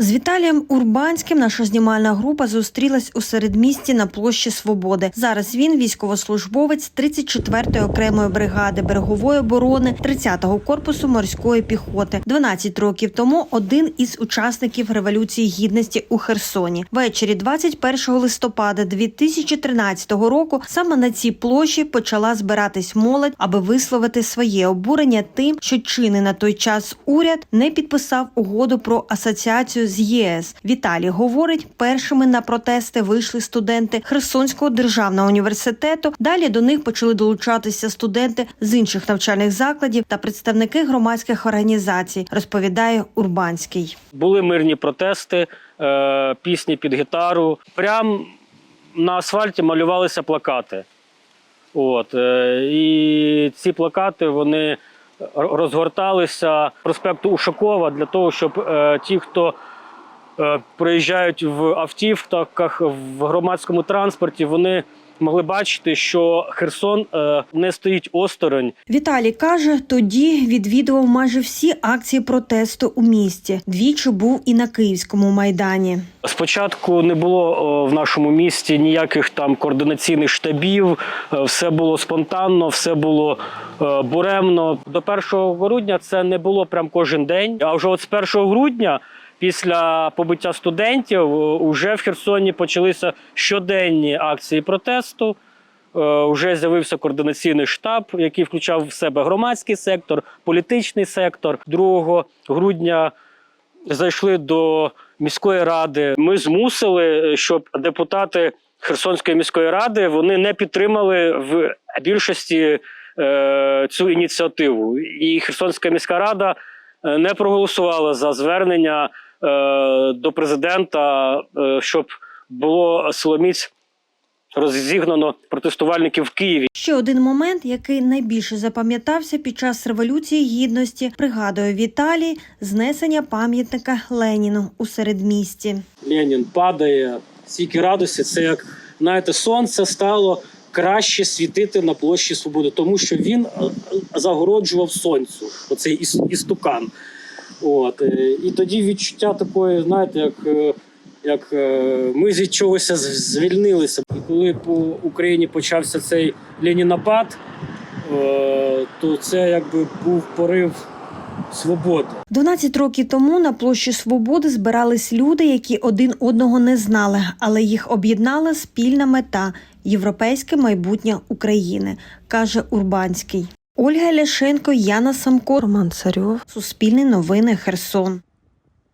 З Віталієм Урбанським наша знімальна група зустрілась у середмісті на площі Свободи. Зараз він військовослужбовець 34-ї окремої бригади берегової оборони 30-го корпусу морської піхоти. 12 років тому один із учасників революції гідності у Херсоні. Ввечері 21 листопада 2013 року саме на цій площі почала збиратись молодь, аби висловити своє обурення тим, що чинний на той час уряд не підписав угоду про асоціацію з ЄС. Віталій говорить, першими на протести вийшли студенти Херсонського державного університету. Далі до них почали долучатися студенти з інших навчальних закладів та представники громадських організацій, розповідає Урбанський. Були мирні протести, е, пісні під гітару. Прям на асфальті малювалися плакати. От, е, і ці плакати вони розгорталися проспекту Ушакова для того, щоб е, ті, хто проїжджають в автівках, в громадському транспорті, вони могли бачити, що Херсон е, не стоїть осторонь Віталій каже, тоді відвідував майже всі акції протесту у місті. Двічі був і на Київському майдані. Спочатку не було в нашому місті ніяких там координаційних штабів, е, все було спонтанно, все було е, буремно. До 1 грудня це не було прям кожен день. А вже от з 1 грудня, після побиття студентів, е, уже в Херсоні почалися щоденні акції протесту. Е, Вже з'явився координаційний штаб, який включав в себе громадський сектор, політичний сектор. 2 грудня зайшли до міської ради. Ми змусили, щоб депутати Херсонської міської ради вони не підтримали в більшості е, цю ініціативу. І Херсонська міська рада е, не проголосувала за звернення е, до президента, е, щоб було силоміць розігнано протестувальників в Києві. Ще один момент, який найбільше запам'ятався під час революції гідності, пригадує Віталій знесення пам'ятника Леніну у середмісті. Ленін падає, стільки радості. Це як знаєте, сонце стало краще світити на площі Свободи, тому що він е, загороджував сонцю, оцей іс- істукан. От е, і тоді відчуття такої, знаєте, як. е, Як е, ми від чогось звільнилися. І коли по Україні почався цей ленінапад, то це якби був порив свободи. 12 років тому на площі Свободи збирались люди, які один одного не знали, але їх об'єднала спільна мета європейське майбутнє України, каже Урбанський. Ольга Ляшенко, Яна Самко, Роман Царьов, Суспільне новини, Херсон.